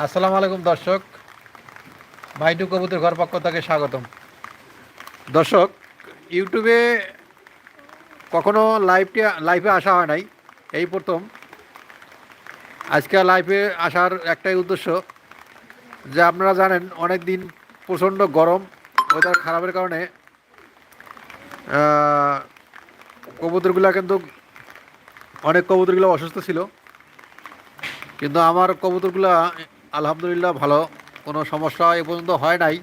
আসসালামু আলাইকুম, দর্শক। মাইটু কবুতর ঘর পক্ষ থেকে স্বাগতম। দর্শক, ইউটিউবে কখনো লাইভটি লাইভে আসা হয় নাই, এই প্রথম। আজকে লাইভে আসার একটাই উদ্দেশ্য যে আপনারা জানেন অনেক দিন প্রচণ্ড গরম ওয়েদার খারাপের কারণে কবুতরগুলো কিন্তু, অনেক কবুতরগুলো অসুস্থ ছিল। কিন্তু আমার কবুতরগুলো আলহামদুলিল্লাহ ভালো, কোনো সমস্যা এ পর্যন্ত হয় নাই।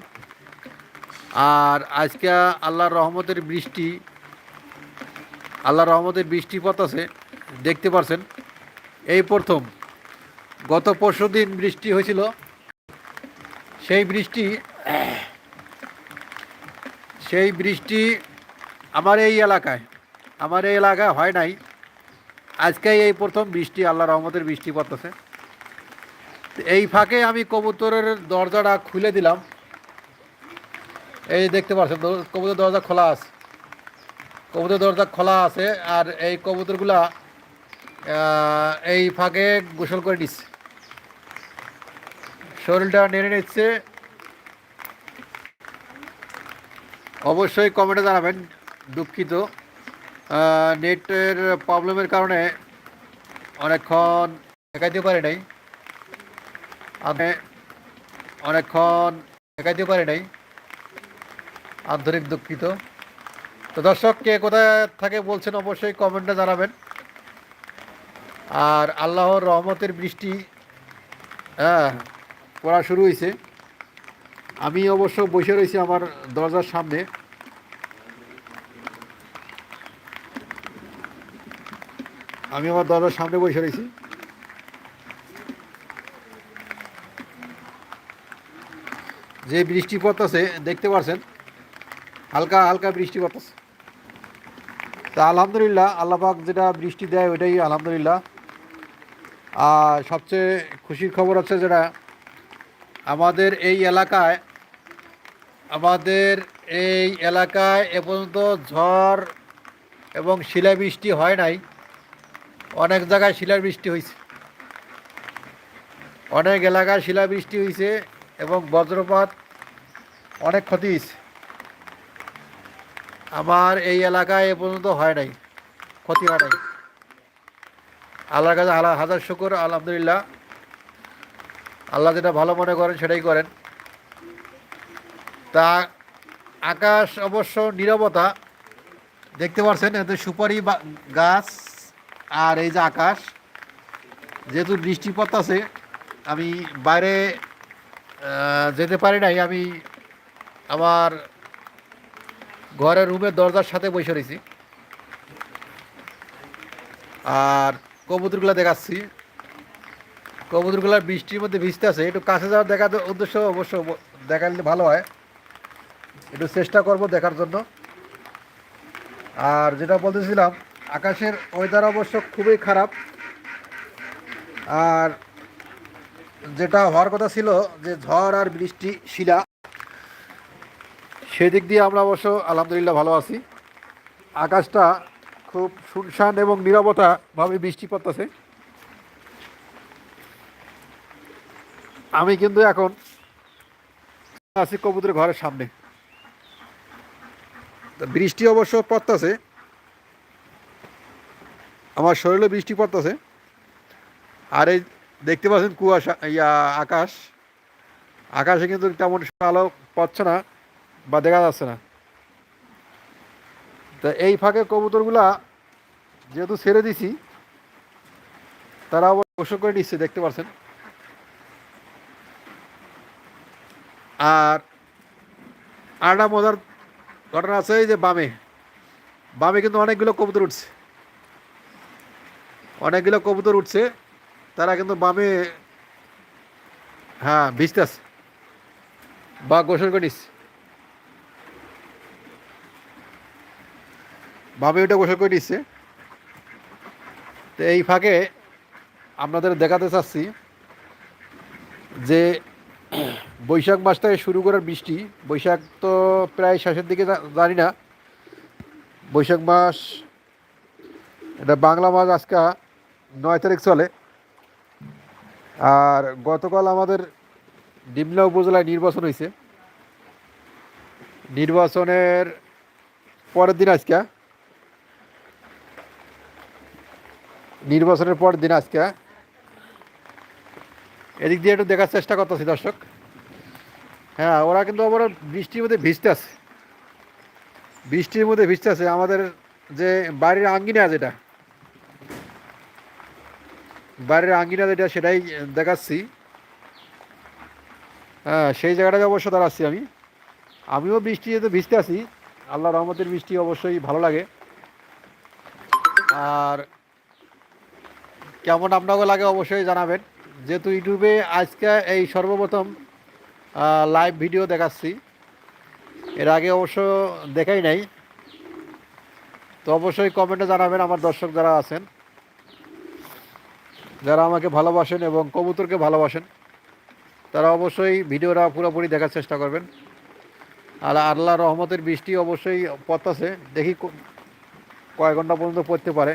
আর আজকে আল্লাহর রহমতের বৃষ্টি, আল্লাহর রহমতের বৃষ্টি পড়তেছে দেখতে পারছেন। এই প্রথম, গত পরশু দিন বৃষ্টি হয়েছিল। সেই বৃষ্টি সেই বৃষ্টি আমার এই এলাকায়, আমার এই এলাকায় হয় নাই। আজকে এই প্রথম বৃষ্টি আল্লাহ রহমতের বৃষ্টি পড়তেছে তো এই ফাঁকে আমি কবুতরের দরজাটা খুলে দিলাম। এই দেখতে পাচ্ছেন, দর- কবুতর দরজা খোলা আছে। কবুতর দরজা খোলা আছে আর এই কবুতরগুলা এই ফাঁকে গোসল করে নিচ্ছে। শরীরটা নেড়ে নিচ্ছে। অবশ্যই কমেন্টে জানাবেন, দুঃখিত। নেটের প্রবলেমের কারণে অনেকক্ষণ দেখাইতে পারি নাই। আমি অনেকক্ষণ দেখাইতে পারি নাই, আন্তরিক দুঃখিত। তো দর্শক, কে কোথায় থাকে বলছেন অবশ্যই কমেন্টে জানাবেন। আর আল্লাহর রহমতের বৃষ্টি হ্যাঁ পড়া শুরু হয়েছে আমি অবশ্য বসে রয়েছি আমার দরজার সামনে। আমি আমার দরজার সামনে বসে রয়েছি যে বৃষ্টি পড়তেছে দেখতে পাচ্ছেন হালকা হালকা বৃষ্টি পড়তেছে তা আলহামদুলিল্লাহ আল্লাপাক যেটা বৃষ্টি দেয় ওইটাই আলহামদুলিল্লাহ। আর সবচেয়ে খুশির খবর হচ্ছে যেটা, আমাদের এই এলাকায়, আমাদের এই এলাকায় এ পর্যন্ত ঝড় এবং শিলাবৃষ্টি হয় নাই। অনেক জায়গায় শিলাবৃষ্টি হয়েছে অনেক এলাকায় শিলাবৃষ্টি হয়েছে এবং বজ্রপাত অনেক ক্ষতি হয়েছে। আমার এই এলাকায় এ পর্যন্ত হয় নাই, ক্ষতি হয় নাই। আল্লাহর কাছে হালা- হাজার শুকুর, আলহামদুলিল্লাহ। আল্লাহ যেটা ভালো মনে করেন সেটাই করেন। তা আকাশ অবশ্য নীরবতা, দেখতে পাচ্ছেন এতে সুপারি গাছ আর এই যে আকাশ, যেহেতু বৃষ্টি আছে, আমি বাইরে যেতে পারি নাই, আমি আমার ঘরের রুমের দরজার সাথে বসে রয়েছি। আর কবুতরগুলো দেখাচ্ছি। কবুতরগুলো বৃষ্টির মধ্যে ভিজতে আছে। একটু কাছে যাওয়ার দেখার উদ্দেশ্য অবশ্য দেখালে ভালো হয়। একটু চেষ্টা করব দেখার জন্য। আর যেটা বলতেছিলাম, আকাশের ওয়েদার অবশ্য খুবই খারাপ। আর যেটা হওয়ার কথা ছিল যে ঝড় আর বৃষ্টি, শিলা সেদিক দিয়ে আমরা অবশ্য আলহামদুলিল্লাহ ভালো আছি। আকাশটা খুব শুনশান এবং নিরবতাভাবে বৃষ্টি পড়তেছে। আমি কিন্তু এখন আছি কবুতরের ঘরের সামনে। বৃষ্টি অবশ্য পড়তেছে। আমার শরীরে বৃষ্টি পড়তেছে। আর এই দেখতে পাচ্ছেন কুয়াশা, ইয়া আকাশ। আকাশে কিন্তু তেমন আলো পাচ্ছে না। বা দেখা যাচ্ছে না। তা এই ফাঁকে কবুতরগুলা যেহেতু ছেড়ে দিছি, তারা গোসল করে নিচ্ছে, দেখতে পাচ্ছেন আর আরেকটা মজার ঘটনা আছে, এই যে বামে। বামে কিন্তু অনেকগুলো কবুতর উঠছে। অনেকগুলো কবুতর উঠছে, তারা কিন্তু বামে হ্যাঁ ভিজতে আছে বা গোসল করে নিচ্ছে। বামে ওটা গোসল করে নিচ্ছে তো এই ফাঁকে আপনাদের দেখাতে চাচ্ছি যে বৈশাখ মাস থেকে শুরু করার বৃষ্টি, বৈশাখ তো প্রায় শেষের দিকে জানি না। বৈশাখ মাস, এটা বাংলা মাস আজকে নয় তারিখ চলে। আর গতকাল আমাদের ডিমলা উপজেলায় নির্বাচন হয়েছে। নির্বাচনের পরের দিন আজকে নির্বাচনের পর দিন আজকে। এদিক দিয়ে একটু দেখার চেষ্টা করতেছি, দর্শক। হ্যাঁ ওরা কিন্তু আবার বৃষ্টির মধ্যে ভিজতে আছে। বৃষ্টির মধ্যে ভিজতে আছে। আমাদের যে বাড়ির আঙ্গিনা যেটা, বাড়ির আঙ্গিনা যেটা, সেটাই দেখাচ্ছি। হ্যাঁ সেই জায়গাটায় অবশ্য দাঁড়াচ্ছি আমি। আমিও বৃষ্টি যেহেতু ভিজতে আছি, আল্লাহ রহমতের বৃষ্টি অবশ্যই ভালো লাগে। আর কেমন আপনাকে লাগে অবশ্যই জানাবেন। যেহেতু ইউটিউবে আজকে এই সর্বপ্রথম লাইভ ভিডিও দেখাচ্ছি। এর আগে অবশ্য দেখাই নাই। তো অবশ্যই কমেন্টে জানাবেন আমার দর্শক যারা আছেন। যারা আমাকে ভালোবাসেন এবং কবুতরকে ভালোবাসেন, তারা অবশ্যই ভিডিওটা পুরোপুরি দেখার চেষ্টা করবেন। আর আল্লাহ রহমতের বৃষ্টি অবশ্যই পড়তেছে। দেখি কয়েক ঘণ্টা পর্যন্ত পড়তে পারে।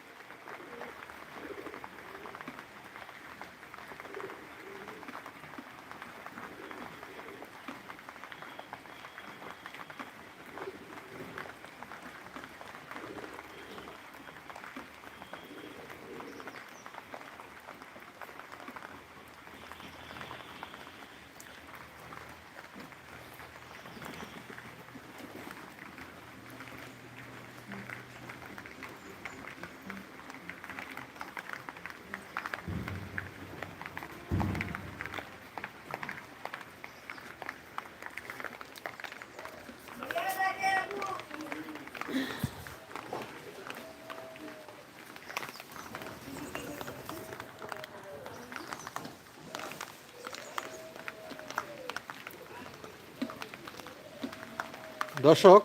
দর্শক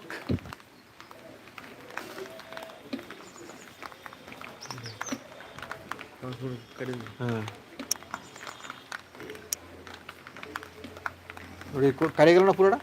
হ্যাঁ। গেল না পুরোটা?